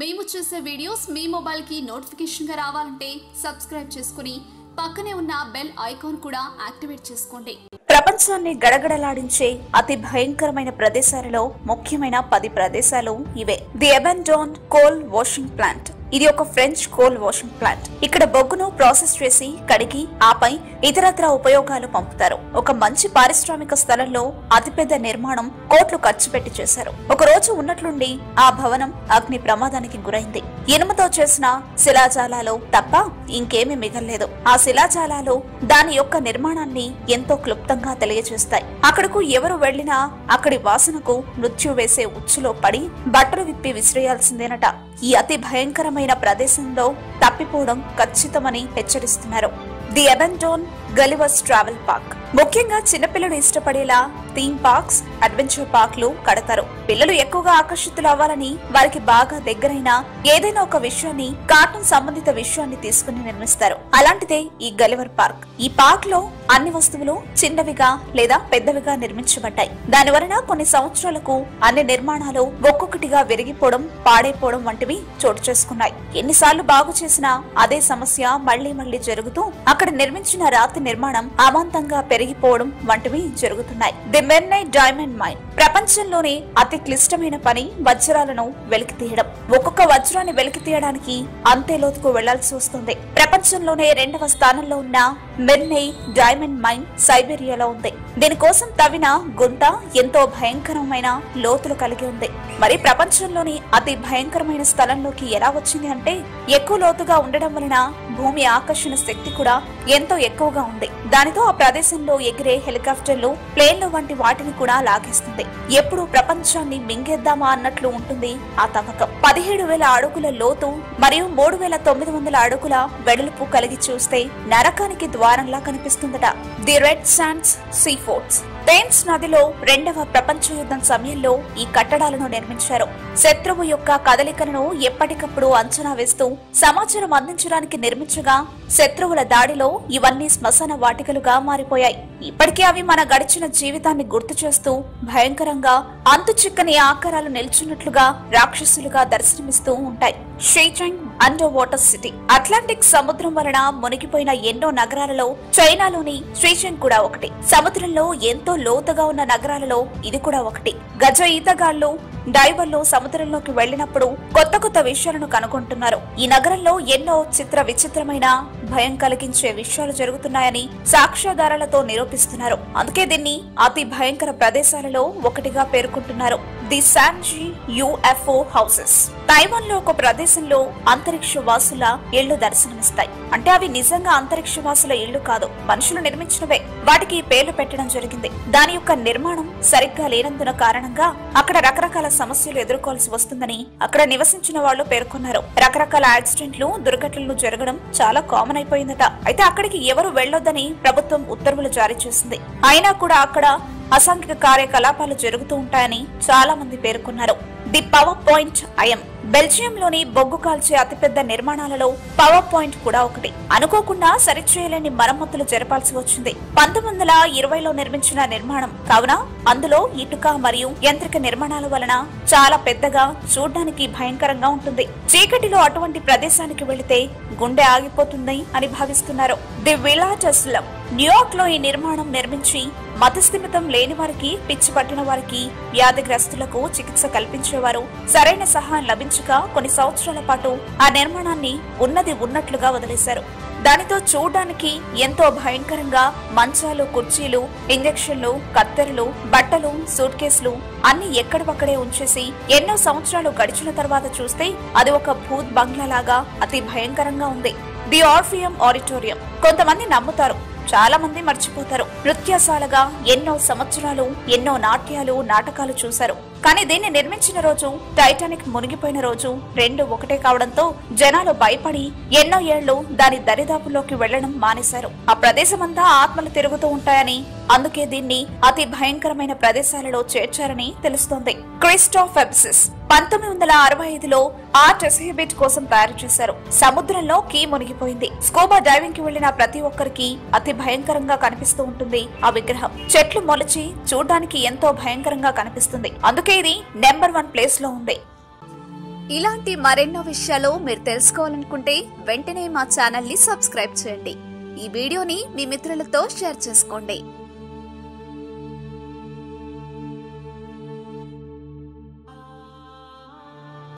మేము చేసే వీడియోస్ మీ మొబైల్కి నోటిఫికేషన్గా రావాలంటే సబ్స్క్రైబ్ చేసుకుని పక్కనే ఉన్న బెల్ ఐకాన్ కూడా యాక్టివేట్ చేసుకోండి. ప్రపంచాన్ని గడగడలాడించే అతి భయంకరమైన ప్రదేశాలలో ముఖ్యమైన పది ప్రదేశాలు ఇవే. The abandoned coal washing plant. ఇది ఒక ఫ్రెంచ్ కోల్ వాషింగ్ ప్లాంట్ ఇక్కడ బొగ్గును ప్రాసెస్ చేసి కడిగి ఆపై ఇతరత్ర ఉపయోగాలు పంపుతారు. ఒక మంచి పారిశ్రామిక స్థలంలో అతిపెద్ద నిర్మాణం కోట్లు ఖర్చు పెట్టి చేశారు. ఒక రోజు ఉన్నట్లుండి ఆ భవనం అగ్ని ప్రమాదానికి గురైంది. ఇనుముతో చేసిన శిలాజాలాలు తప్ప ఇంకేమీ మిగల్లేదు. ఆ శిలాజాలాలు దాని యొక్క నిర్మాణాన్ని ఎంతో క్లుప్తంగా తెలియజేస్తాయి. అక్కడకు ఎవరు వెళ్ళినా అక్కడి వాసనకు మృత్యు వేసే ఉచ్చులో పడి బట్టలు విప్పి విసిరేయాల్సిందేనట. ఈ అతి భయంకరమైన ప్రదేశంలో తప్పిపోవడం ఖచ్చితమని హెచ్చరిస్తున్నారు. The abandoned Gulliver's travel park. ముఖ్యంగా చిన్నపిల్లలు ఇష్టపడేలా థీమ్ పార్క్స్ అడ్వెంచర్ పార్క్లు కడతారు. పిల్లలు ఎక్కువగా ఆకర్షితులు అవ్వాలని వారికి బాగా దగ్గరైన ఏదైనా ఒక విషయాన్ని కార్టూన్ సంబంధిత విషయాన్ని తీసుకుని నిర్మిస్తారు. అలాంటిదే ఈ గలివర్ పార్క్. ఈ పార్క్లో అన్ని వస్తువులు చిన్నవిగా లేదా పెద్దవిగా నిర్మించబడ్డాయి. దాని వలన కొన్ని సంవత్సరాలకు అన్ని నిర్మాణాలు ఒక్కొక్కటిగా విరిగిపోవడం పాడైపోవడం వంటివి చోటు చేసుకున్నాయి. ఎన్నిసార్లు బాగు చేసినా అదే సమస్య మళ్ళీ మళ్ళీ జరుగుతూ అక్కడ నిర్మించిన రాతి నిర్మాణం అమాంతంగా పెరిగిపోవడం వంటివి జరుగుతున్నాయి. Mirny diamond mine. ప్రపంచంలోనే అతి క్లిష్టమైన పని వజ్రాలను వెలికి తీయడం. ఒక్కొక్క వజ్రాన్ని వెలికి తీయడానికి అంతే లోతుకు వెళ్ళాల్సి వస్తుంది. ప్రపంచంలోనే రెండవ స్థానంలో ఉన్న మెర్నై డైమండ్ మైన్ సైబీరియాలో ఉంది. దీనికోసం తవ్విన గుంత ఎంతో భయంకరమైన లోతులు కలిగి ఉంది. మరి ప్రపంచంలోని అతి భయంకరమైన స్థలంలోకి ఎలా వచ్చింది అంటే ఎక్కువ లోతుగా ఉండడం వలన భూమి ఆకర్షణ శక్తి కూడా ఎంతో ఎక్కువగా ఉంది. దానితో ఆ ప్రదేశంలో ఎగిరే హెలికాప్టర్లు ప్లేన్లు వంటి వాటిని కూడా లాగేస్తుంది. ఎప్పుడు ప్రపంచాన్ని మింగేద్దామా అన్నట్లు ఉంటుంది ఆ తవ్వకం. పదిహేడు వేల అడుగుల లోతు మరియు మూడు వేల తొమ్మిది వందల అడుగుల వెడల్పు కలిగి చూస్తే నరకానికి ద్వారంలా కనిపిస్తుందట. The Red Sands Sea Forts Thames నదిలో రెండవ ప్రపంచ యుద్ధం సమయంలో ఈ కట్టడాలను నిర్మించారు. శత్రువు యొక్క కదలికలను ఎప్పటికప్పుడు అంచనా వేస్తూ సమాచారం అందించడానికి నిర్మించగా శత్రువుల దాడిలో ఇవన్నీ శ్మశాన వాటికలుగా మారిపోయాయి. ఇప్పటికీ అవి మన గడిచిన జీవితాన్ని గుర్తు చేస్తూ భయంకరంగా అంతు చిక్కని ఆకారాలు నిల్చున్నట్లుగా రాక్షసులుగా దర్శనమిస్తూ ఉంటాయి. Shicheng under water city. Atlantic సముద్రం వలన మునిగిపోయిన ఎన్నో నగరాలలో చైనాలోని శ్రీచంగ్ కూడా ఒకటి. సముద్రంలో ఎంతో లోతుగా ఉన్న నగరాలలో ఇది కూడా ఒకటి. గజ ఈతగాళ్ళు డైవర్లు సముద్రంలోకి వెళ్ళినప్పుడు కొత్త కొత్త విషయాలను కనుగొంటున్నారు. ఈ నగరంలో ఎన్నో చిత్ర విచిత్రమైన భయం కలిగించే విషయాలు జరుగుతున్నాయని సాక్ష్యాధారాలతో నిరూపిస్తున్నారు. అందుకే దీన్ని అతి భయంకర ప్రదేశాలలో ఒకటిగా పేర్కొంటున్నారు. The Sanzhi UFO houses. తైవాన్లో ఒక ప్రదేశంలో అంతరిక్ష వాసుల ఇళ్ళు దర్శనమిస్తాయి. అంటే అవి నిజంగా అంతరిక్ష వాసుల ఇళ్ళు కాదు మనుషులు నిర్మించినవే. వాటికి పేర్లు పెట్టడం జరిగింది. దాని యొక్క నిర్మాణం సరిగ్గా లేనందున కారణంగా అక్కడ రకరకాల సమస్యలు ఎదుర్కోవాల్సి వస్తుందని అక్కడ నివసించిన వాళ్ళు పేర్కొన్నారు. రకరకాల యాక్సిడెంట్లు దుర్ఘటనలు జరగడం చాలా కామన్ అయిపోయిందట. అయితే అక్కడికి ఎవరు వెళ్ళొద్దని ప్రభుత్వం ఉత్తర్వులు జారీ చేసింది. అయినా కూడా అక్కడ అసాంఘిక కార్యకలాపాలు జరుగుతూ ఉంటాయని చాలా మంది పేర్కొన్నారు. The power point IM. బెల్జియంలోని బొగ్గు కాల్చే అతిపెద్ద నిర్మాణాలలో పవర్ పాయింట్ కూడా ఒకటి. అనుకోకుండా సరిచేయలేని మరమ్మతులు జరపాల్సి వచ్చింది. పంతొమ్మిది వందల ఇరవైలో నిర్మించిన నిర్మాణం. కావున అందులో ఇటుక మరియు యంత్రిక నిర్మాణాల వలన చాలా పెద్దగా చూడడానికి భయంకరంగా ఉంటుంది. చీకటిలో అటువంటి ప్రదేశానికి వెళితే గుండె ఆగిపోతుంది అని భావిస్తున్నారు. ది విలాజ్ అస్లం న్యూయార్క్లో ఈ నిర్మాణం నిర్మించి మతస్థిమితం లేని వారికి పిచ్చి పట్టిన వారికి వ్యాధిగ్రస్తులకు చికిత్స కల్పించేవారు సరైన సహాయం లభించక కొన్ని సంవత్సరాల పాటు ఆ నిర్మాణాన్ని ఉన్నది ఉన్నట్లుగా వదిలేశారు. దానితో చూడడానికి ఎంతో భయంకరంగా మంచాలు కుర్చీలు ఇంజెక్షన్లు కత్తెరలు బట్టలు సూట్ కేసులు అన్ని ఎక్కడివక్కడే ఉంచేసి ఎన్నో సంవత్సరాలు గడిచిన తర్వాత చూస్తే అది ఒక భూత్ బంగ్లా లాగా అతి భయంకరంగా ఉంది. The Orpheum auditorium. కొంతమంది నమ్ముతారు చాలా మంది మర్చిపోతారు. నృత్యశాలగా ఎన్నో సంవత్సరాలు ఎన్నో నాట్యాలు నాటకాలు చూశారు. కానీ దీన్ని నిర్మించిన రోజు టైటానిక్ మునిగిపోయిన రోజు రెండు ఒకటే కావడంతో జనాలు భయపడి ఎన్నో ఏళ్ళు దాని దరిదాపుల్లోకి వెళ్ళడం మానేశారు. ఆ ప్రదేశమంతా ఆత్మలు తిరుగుతూ ఉంటాయని అందుకే దీన్ని అతి భయంకరమైన ప్రదేశాలలో చేర్చారని తెలుస్తోంది. క్రిస్టాఫ్ ఎబ్సిస్ పంతొమ్మిది వందల అరవై ఐదులో ఆర్ట్ ఎస్హిబిట్ కోసం తయారు చేశారు. సముద్రంలో కీ మునిగిపోయింది. స్కూబా డైవింగ్కి వెళ్ళిన ప్రతి ఒక్కరికి అతి భయంకరంగా కనిపిస్తూ ఉంటుంది ఆ విగ్రహం. చెట్లు మొలిచి చూడడానికి ఎంతో భయంకరంగా కనిపిస్తుంది. అందుకే ఇది నెంబర్ వన్ ప్లేస్లో ఉంది ఇలాంటి మరెన్నో విషయాలు మీరు తెలుసుకోవాలనుకుంటే వెంటనే మా ఛానల్ని సబ్స్క్రైబ్ చేయండి. ఈ వీడియోని మీ మిత్రులతో షేర్ చేసుకోండి.